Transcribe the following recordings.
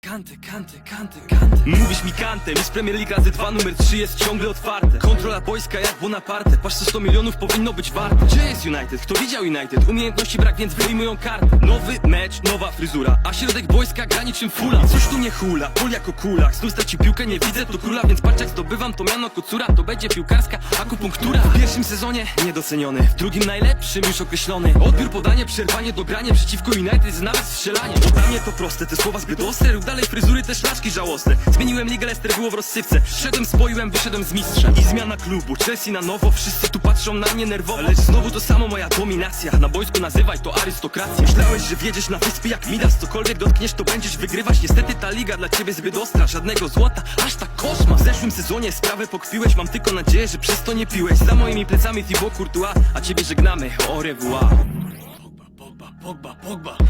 Kanty, kanty, kanty, kanty. Mówisz mi kantem, jest Premier League razy dwa, numer 3 jest ciągle otwarte. Kontrola boiska jak Bonaparte, patrz co 100 milionów powinno być warte. Gdzie jest United? Kto widział United? Umiejętności brak, więc wyjmują kartę. Nowy mecz, nowa fryzura, a środek boiska gra niczym fula. Coś tu nie hula, pól jako kulak, znów straci piłkę, nie widzę tu króla Więc patrz jak zdobywam to miano kocura, to będzie piłkarska akupunktura. W pierwszym sezonie niedoceniony, w drugim najlepszym już określony. Odbiór, podanie, przerwanie, dogranie, przeciwko United jest strzelanie. Dla to proste, te słowa zbyt ostre, dalej fryzury, te szlaczki żałosne. Zmieniłem ligę, Leicester było w rozsypce. Wszedłem, spoiłem, wyszedłem z mistrzem. I zmiana klubu, Chelsea na nowo, wszyscy tu patrzą na mnie nerwowo. Lecz znowu to samo moja dominacja. Na boisku nazywaj to arystokracja. Myślałeś, że wiedziesz na wyspie jak Midas. Cokolwiek dotkniesz, to będziesz wygrywać. Niestety ta liga dla ciebie zbyt ostra. Żadnego złota, aż tak koszmar W zeszłym sezonie sprawę pokpiłeś. Mam tylko nadzieję, że przez to nie piłeś. Za moimi plecami Thibaut Courtois A ciebie żegnamy, au revoir. Pogba, Pogba, Pogba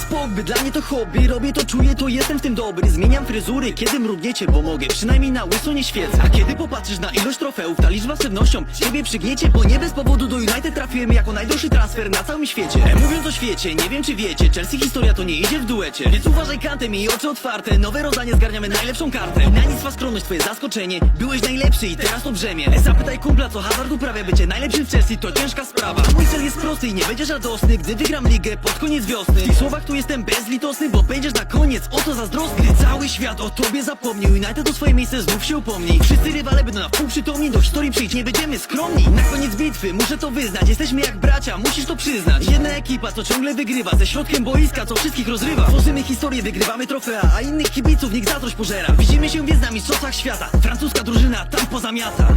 jest pogby, dla mnie to hobby. Robię to, czuję to, jestem w tym dobry. Zmieniam fryzury, kiedy mrugniecie, bo mogę. Przynajmniej na łyso nie świecę. A kiedy popatrzysz na ilość trofeów Ta liczba z pewnością ciebie przygniecie Bo nie bez powodu do United trafiłem Jako najdroższy transfer na całym świecie. E, Mówiąc o świecie, nie wiem czy wiecie Chelsea historia to nie idzie w duecie. Więc uważaj kantem i oczy otwarte. Nowe rozdanie zgarniamy najlepszą kartę. I na nic ma skromność, twoje zaskoczenie. Byłeś najlepszy i teraz to brzemię. E, Zapytaj kumpla, co Hazard uprawia Bycie najlepszym w Chelsea to ciężka sprawa. Mój cel jest prosty i nie będziesz radosny Gdy wygram ligę pod koniec wiosny. W słowach tu jestem bezlitosny, bo będziesz na koniec o to zazdrosny. Gdy cały świat o tobie zapomnił United o swoje miejsce znów się upomni. Wszyscy rywale będą na wpół przytomni Do historii przyjść nie będziemy skromni. Na koniec bitwy muszę to wyznać Jesteśmy jak bracia, musisz to przyznać. Jedna ekipa, co ciągle wygrywa Ze środkiem boiska, co wszystkich rozrywa. Tworzymy historię, wygrywamy trofea A innych kibiców niech zazdrość pożera. Widzimy się więc na mistrzostwach świata. Francuska drużyna tam pozamiata